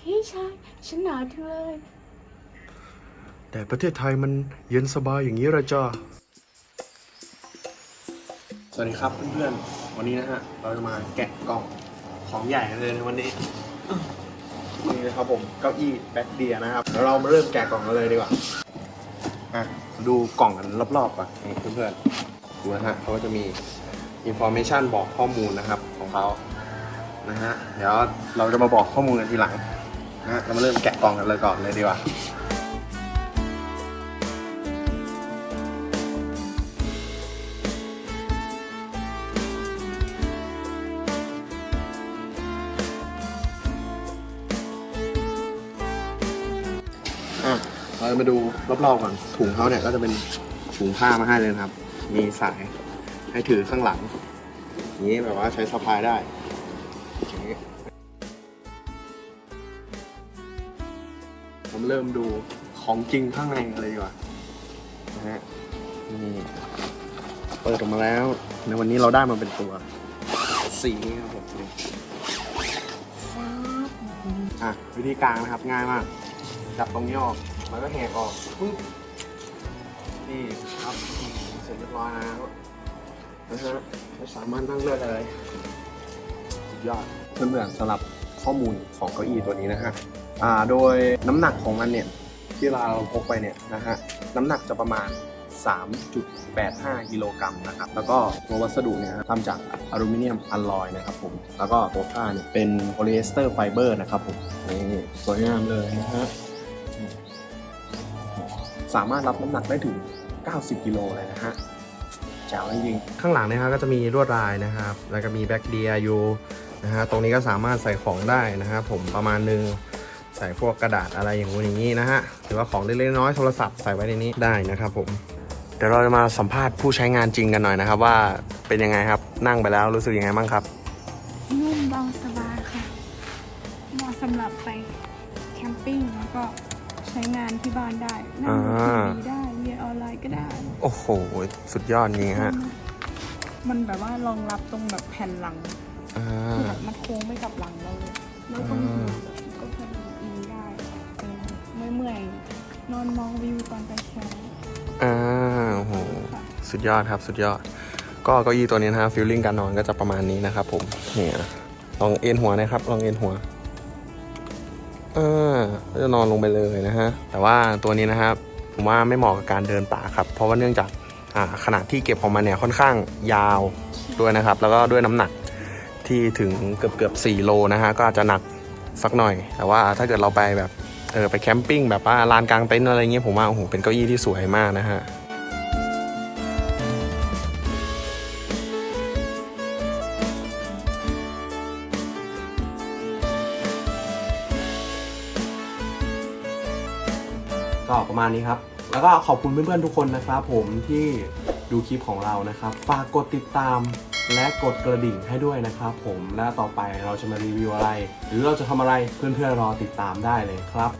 พี่ชายฉันหนาวจังเลย แต่ประเทศไทยมันเย็นสบายอย่างนี้ละจ้าสวัสดีครับเพื่อนๆ วันนี้นะฮะ เราจะมาแกะกล่องของใหญ่กันเลยในวันนี้ นี่นะครับผมเก้าอี้แบ็คเดียนะครับแล้วเรามาเริ่มแกะกล่องกันเลยดีกว่าอะดูกล่องกันรอบๆก่อนนี่เพื่อนๆดูนะฮะเขาก็จะมีอินโฟ a t ชันบอกข้อมูลนะครับของเขานะฮะเดี๋ยวเราจะมาบอกข้อมูลกันทีหลัง นะเรามาเริ่มแกะกล่องกันเลยก่อนเลยดีกว่าอะเราจะมาดูรอบๆก่อนถุงเขาเนี่ยก็จะเป็นถุงผ้ามาให้เลยนะครับ มีสายให้ถือข้างหลังอย่างนี้แบบว่าใช้สะพายได้อย่างนี้ ผมเริ่มดูของจริงข้างในกันเลยดีกว่านะฮะนี่เปิดออกมาแล้ว ในวันนี้เราได้มาเป็นตัว สีนี้ครับผมอะวิธีการนะครับง่ายมาก จับตรงนี้ออกแล้วก็แหกออกปึ๊บนี่ครับเสร็จเรียบร้อยแล้วนะฮะไม่สามารถนั่งได้เลยสุดยอดเพื่อนๆสำหรับข้อมูลของเก้าอี้ตัวนี้นะฮะ อ่าโดยน้ำหนักของมันเนี่ยที่เราพกไปเนี่ยนะฮะน้ำหนักจะประมาณ 3.85 กิโลกรัมนะครับ แล้วก็ตัววัสดุเนี่ยทำจากอลูมิเนียมอลลอยนะครับผม แล้วก็ตัวผ้าเนี่ยเป็นโพลีเอสเตอร์ไฟเบอร์นะครับผมนี่สวยงามเลยนะฮะสามารถรับน้ำหนักได้ถึง 90 กิโลเลยนะฮะแจ๋วจริงๆข้างหลังนะครับก็จะมีลวดลายนะครับ แล้วก็มีแบ็กเดียอยู่นะฮะตรงนี้ก็สามารถใส่ของได้นะครับผมประมาณนึง ใส่พวกกระดาษอะไรอย่างงู้นอย่างนี้นะฮะหรือว่าของเล็กๆน้อยๆโทรศัพท์ใส่ไว้ในนี้ได้นะครับผมเดี๋ยวเราจะมาสัมภาษณ์ผู้ใช้งานจริงกันหน่อยนะครับ ว่าเป็นยังไงครับนั่งไปแล้วรู้สึกยังไงบ้างครับ นุ่มเบาสบายค่ะเหมาะสำหรับไปแคมปิ้งแล้วก็ใช้งานที่บ้านได้นั่งดูทีวีได้เรียนออนไลน์ก็ได้ โอ้โห สุดยอดจริงฮะมันแบบว่ารองรับตรงแบบแผ่นหลังอ่คือาแบบมันโค้งไปกับหลังเราเลยแล้วก็อ่าก็พ นอนมองวิวตอนไปเช้าอ่าโอ้โหค่สุดยอดครับสุดยอด ก็เก้าอี้ตัวนี้นะฮะฟิลลิ่งการนอนก็จะประมาณนี้นะครับผมเนี่ยลองเอ็นหัวนะครับ ลองเอ็นหัวอ่าก็จะนอนลงไปเลยนะฮะแต่ว่าตัวนี้นะครับผมว่าไม่เหมาะกับการเดินป่าครับ เพราะว่าเนื่องจากอ่าขนาดที่เก็บของมันเนี่ยค่อนข้างยาวด้วยนะครับ แล้วก็ด้วยน้ำหนักที่ถึงเกือบเกือบ4โลนะฮะก็อาจจะหนักสักหน่อย แต่ว่าถ้าเกิดเราไปแบบ เออไปแคมปิ้งแบบว่าลานกลางเต็นท์อะไรเงี้ยผมว่าโอ้โหเป็นเก้าอี้ที่สวยมากนะฮะก็ประมาณนี้ครับ แล้วก็ขอบคุณเพื่อนๆทุกคนนะครับ ผมที่ดูคลิปของเรานะครับ ฝากกดติดตาม และกดกระดิ่งให้ด้วยนะครับผมและต่อไปเราจะมารีวิวอะไร หรือเราจะทำอะไรเพื่อนๆรอติดตามได้เลยครับ